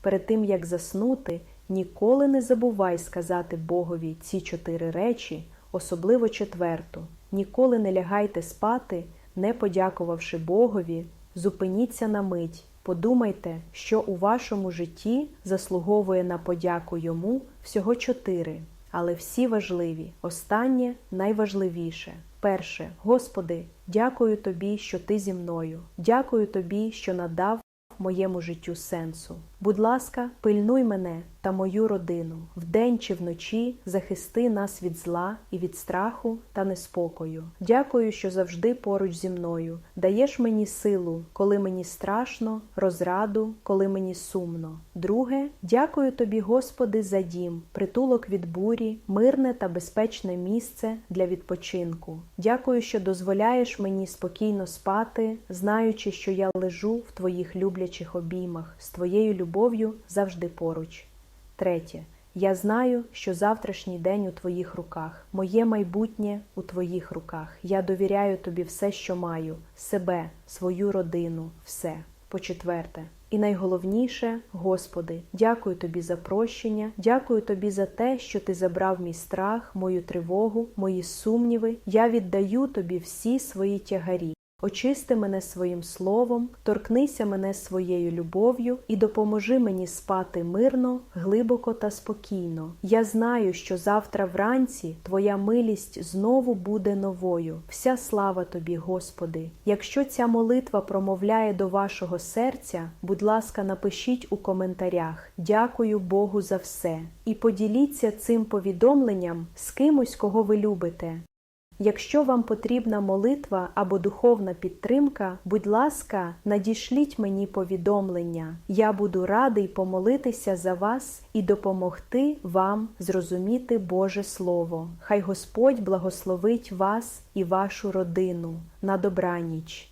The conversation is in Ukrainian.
перед тим як заснути, ніколи не забувай сказати Богові ці чотири речі, особливо четверту. Ніколи не лягайте спати, не подякувавши Богові, зупиніться на мить. Подумайте, що у вашому житті заслуговує на подяку йому всього чотири, але всі важливі. Останнє найважливіше. Перше, Господи, дякую Тобі, що Ти зі мною. Дякую Тобі, що надав моєму життю сенсу. Будь ласка, пильнуй мене та мою родину вдень чи вночі захисти нас від зла і від страху та неспокою. Дякую, що завжди поруч зі мною. Даєш мені силу, коли мені страшно, розраду, коли мені сумно. Друге, дякую тобі, Господи, за дім, притулок від бурі, мирне та безпечне місце для відпочинку. Дякую, що дозволяєш мені спокійно спати, знаючи, що я лежу в твоїх люблячих обіймах з твоєю любов'ю завжди поруч. Третє. Я знаю, що завтрашній день у твоїх руках, моє майбутнє у твоїх руках. Я довіряю тобі все, що маю, себе, свою родину, все. По-четверте. І найголовніше, Господи, дякую тобі за прощення, дякую тобі за те, що ти забрав мій страх, мою тривогу, мої сумніви. Я віддаю тобі всі свої тягарі. Очисти мене своїм словом, торкнися мене своєю любов'ю і допоможи мені спати мирно, глибоко та спокійно. Я знаю, що завтра вранці Твоя милість знову буде новою. Вся слава тобі, Господи. Якщо ця молитва промовляє до вашого серця, будь ласка, напишіть у коментарях Дякую Богу за все і поділіться цим повідомленням з кимось, кого ви любите. Якщо вам потрібна молитва або духовна підтримка, будь ласка, надішліть мені повідомлення. Я буду радий помолитися за вас і допомогти вам зрозуміти Боже Слово. Хай Господь благословить вас і вашу родину. На добраніч!